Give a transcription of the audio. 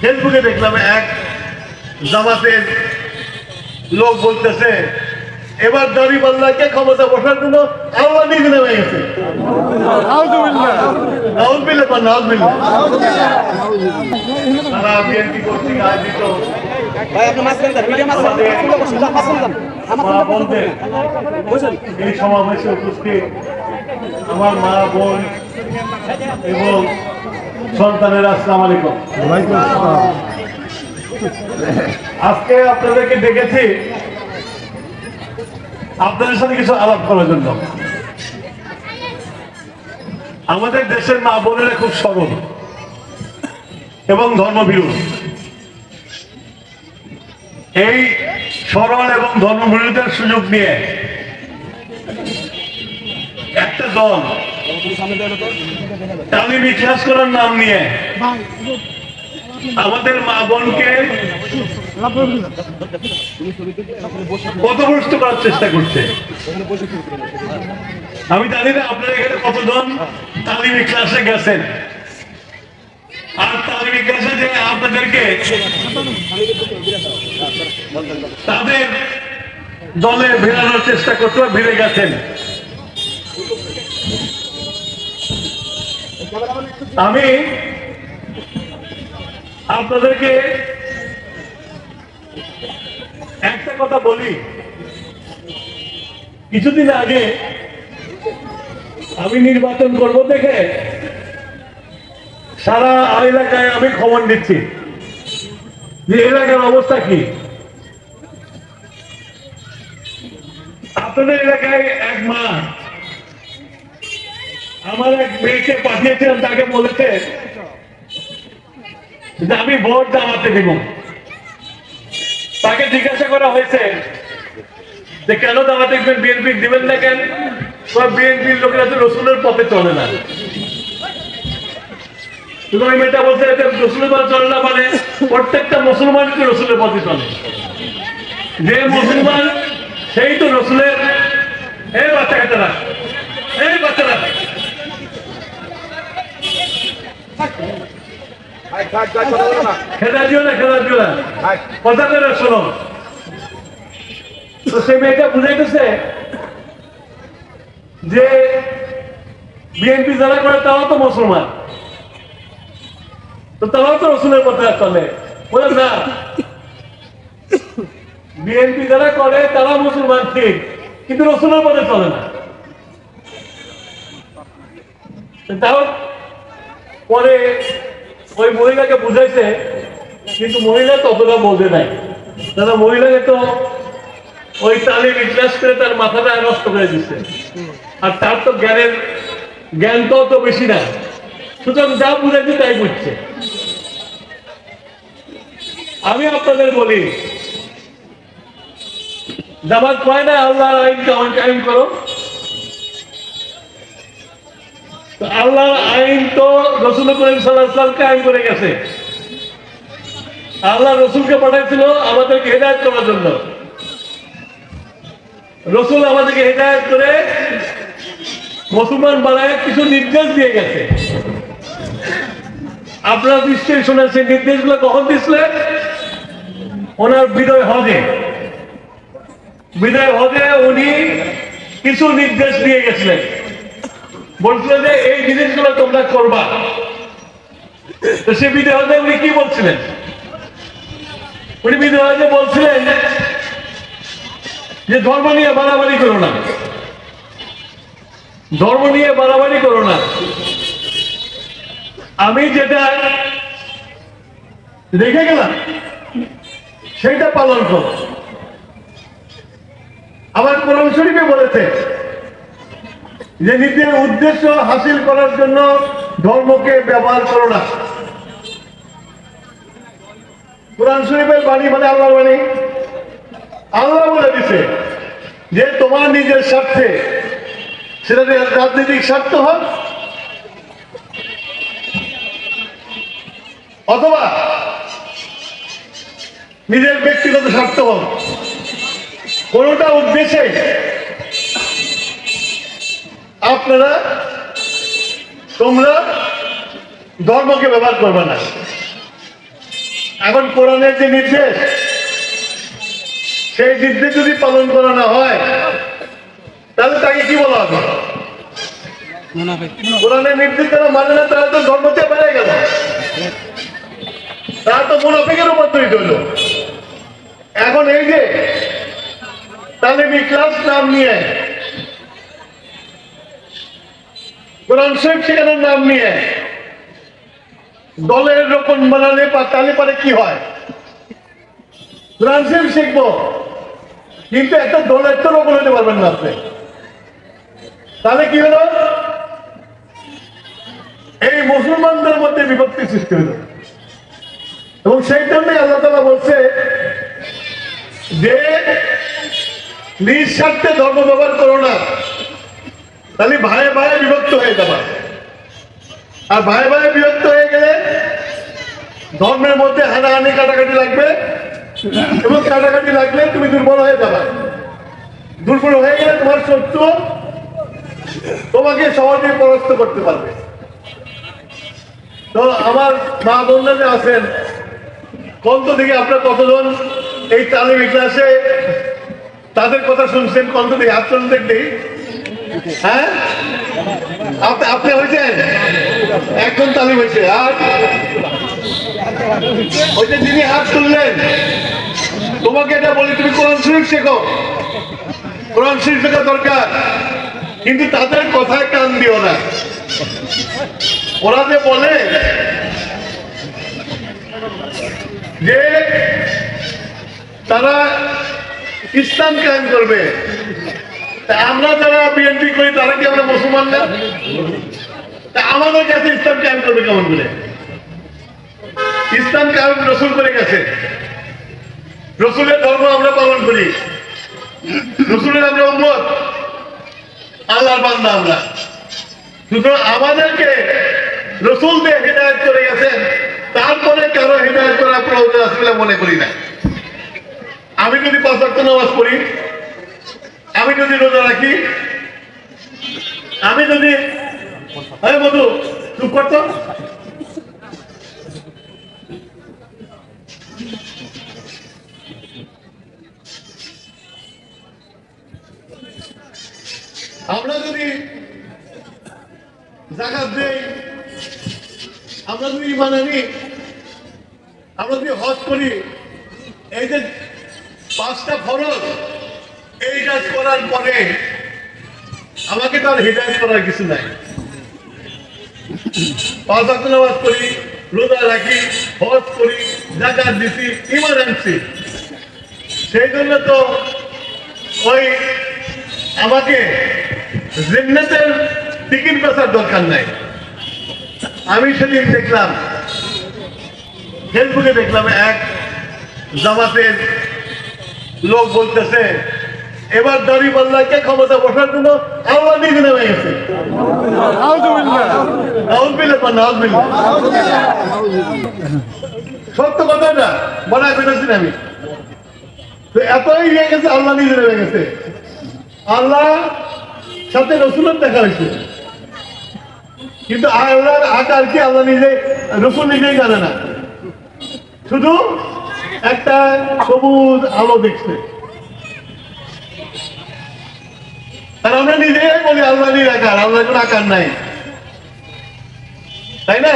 ফেসবুকে দেখলাম এক জামাতের লোক বলতেছে এবার দাবি পাল্লাকে ক্ষমতা বসার জন্য আল্লাহ নিজে নেমে গেছে। এই সমাবেশে উপস্থিত আমার মা বোন এবং সন্তানের আসসালাম আলাইকুম। আজকে আপনাদেরকে ডেকেছি আপনাদের সাথে কিছু আলাপ করার জন্য। আমাদের দেশের মা বোনেরা খুব সরল এবং ধর্মবিরোধ এই সরল এবং ধর্মবিরোধের সুযোগ নিয়ে একটা দল তালিম ইতিহাস করার নাম নিয়ে আমাদের মা বোনকে পথভ্রষ্ট করার চেষ্টা করছে। আমি জানি না আপনারা এখানে কতজন তালিমি ক্লাসে গেছেন। আর তালিমি ক্লাসে যে আপনাদেরকে তাদের দলে ভিড়ানোর চেষ্টা করতে ভিড়ে গেছেন। আমি আপনাদেরকে একটা কথা বলি। কিছুদিন আগে আমি নির্বাচন করব দেখে সারা এলাকায় আমি খবর দিচ্ছি যে এলাকার অবস্থা কি। আপনাদের এলাকায় এক মা আমার এক মেয়েকে পাঠিয়েছিলাম, তাকে বলেছে যে আমি ভোট জানাতে দিব। তাকে জিজ্ঞাসা করা হয়েছে যে কেন দাওয়াতে বিএনপি দিবেন না কেন? বিএনপির লোকেরা তো রসুলের পথে চলে না। ওই মেয়েটা বলছে রসুলের পথে চলে না মানে প্রত্যেকটা মুসলমানই তো রসুলের পথে চলে। যে মুসলমান, সেই তো রসুলের। এই বাচ্চা কাচ্চারা এই বাচ্চারা খেলা দিও না খেলা দিও না। কথা করে শোনো তো সেই মেয়েটা বুঝাইতেছে যে বিএনপি যারা করে তারাও তো মুসলমান। তো তারাও তো রসুলের পথে চলে বলে না। বিএনপি যারা করে তারা মুসলমান ঠিক কিন্তু রসুলের পথে চলে না। তাও পরে ওই মহিলাকে বুঝাইছে, কিন্তু মহিলা ততটা বোঝে নাই। দাদা, মহিলাকে তো ওই তালিম ইতিহাস করে তার মাথাটা নষ্ট করে দিচ্ছে আর তার তো জ্ঞানের জ্ঞান তো অত বেশি না। সুতরাং যা বুঝাইছে তাই বুঝছে। আমি আপনাদের বলি জামাত কয় না আল্লাহ আইন কামান কায়েম করো তো আল্লাহর আইন তো রসুল করিম সাল্লাহ কায়েম করে গেছে। আল্লাহ রসুলকে পাঠাইছিল আমাদেরকে হেদায়ত করার জন্য। রসুল আমাদেরকে হেদায়ত করে মুসলমান বানায় কিছু নির্দেশ দিয়ে গেছে। আপনারা নিশ্চয়ই সেই নির্দেশগুলো কখন দিছিলেন ওনার বিদয় হজে। বিদয় হজে উনি কিছু নির্দেশ দিয়ে গেছিলেন। বলছিল যে, এই জিনিসগুলো তোমরা করবা। সে বিদায় উনি কি বলছিলেন? উনি বিদায় বলছিলেন যে, ধর্ম নিয়ে বাড়াবাড়ি করো না। ধর্ম নিয়ে বাড়াবাড়ি করো না। আমি যেটা রেখে গেলাম, সেইটা পালন করো। আবার কোরআন শরীফে বলেছে যে নিজের উদ্দেশ্য হাসিল করার জন্য ধর্মকে ব্যবহার করো না। কোরআন শরীফের বাণী মানে আল্লাহর বাণী। আল্লাহ বলে দিছে যে তোমার নিজের স্বার্থে, সেটা রাজনৈতিক স্বার্থ হোক, অথবা নিজের ব্যক্তিগত স্বার্থ হোক, কোনোটা উদ্দেশ্যে আপনারা তোমরা ধর্মকে ব্যবহার করবে না। এখন কোরআনের যে নির্দেশ, সেই নির্দেশ যদি পালন করা না হয়, তাহলে তাকে কি বলা হবে? কোরআনের নির্দেশ যারা মানে না, তারা তো ধর্মতে বেড়ে গেল। তারা তো মুনাফিকের উপর তৈরি হইল এখন এই যে তালিমি ক্লাস নাম নিয়ে কোরআন শরীফ নাম নিয়ে, দলের রকম বানালে তাহলে কি হয়? কোরআন শরীফ শিখব, কিন্তু একটা দলের তো রোপণ হতে পারবেন না আপনি। তাহলে কি হলো? এই মুসলমানদের মধ্যে বিভক্তি সৃষ্টি হলো। এবং সেই জন্যই আল্লাহ তালা বলছে যে নিজ স্বার্থে ধর্ম ব্যবহার করো না। তাহলে ভাইয়ে ভাইয়ে বিভক্ত হয়ে যাবা। আর ভাই ভাইয়ে বিভক্ত হয়ে গেলে ধর্মের মধ্যে হানাহানি কাটাকাটি লাগবে এবং কাটাকাটি লাগলে তুমি দুর্বল হয়ে যাবা। দুর্বল হয়ে গেলে তোমার শত্রু তোমাকে সহজে পরাস্ত করতে পারবে। তো আমার মা বোনরা যে আছেন কন্ত থেকে আপনার কতজন এই তালিম ক্লাসে তাদের কথা শুনছেন কন্ত থেকে আচরণ দেখলি হ্যাঁ? আপনি হয়েছেন হয়েছে আর? ওই যে হাত তুললেন, তোমাকে এটা বলি, তুমি কোরআন শরীফ শেখো। কোরআন শরীফ শেখা দরকার। কিন্তু তাদের কথায় কান দিও না। ওরা যে বলে যে তারা ইসলাম কায়েম করবে আমরা যারা বিএনপি করি, তারা কি আমরা মুসলমান না? তা আমাদের কাছে ইসলাম কায়েম করবে কেমন করে? ইসলাম কায়েম রসুল করে গেছে। রসুলের ধর্ম আমরা পালন করি। রসুলের আমরা উন্মত আল্লাহর বান্দা আমরা। সুতরাং আমাদেরকে রসুল দিয়ে হৃদায়ত করে গেছেন। তারপরে কারও হৃদায়ত করা প্রয়োজন আছে বলে মনে করি না। আমি যদি পাঁচ নামাজ পড়ি আমি যদি রোজা রাখি, আমি যদি মধু চুপ করতো আমরা যদি জাকাত দেই, আমরা যদি ইমান আনি, আমরা যদি হজ করি, এই যে পাঁচটা ফরজ এই কাজ করার পরে আমাকে তো আর হৃদায়ত করার কিছু নাই। পাঁচ করি রোজা রাখি, হজ করি, জাকাত দিছি ইমান আনছি। সেই জন্য তো ওই আমাকে জিন্নাতের টিকিট বেচার দরকার নাই। আমি সেদিন দেখলাম, ফেসবুকে দেখলাম এক জামাতের লোক বলতেছে এবার দাড়ি পাল্লাকে ক্ষমতা বসার জন্য? আল্লাহ নিজে নেমে গেছে। নাউজুবিল্লাহ কর, নাউজুবিল্লাহ। সত্য কথাটা মনে করেছি আমি। তো এতই ইয়ে গেছে আল্লাহ নিজে নেমে গেছে। আল্লাহ সাথে রসুলের দেখা হয়েছে। কিন্তু আল্লাহর আকার কি আল্লাহ নিজে রসুল নিজেই জানে না। শুধু একটা সবুজ আলো দেখছে। আর আমরা নিজেই বলি আল্লাহ নিরাকার আল্লাহ কোনো আকার নাই। তাই না?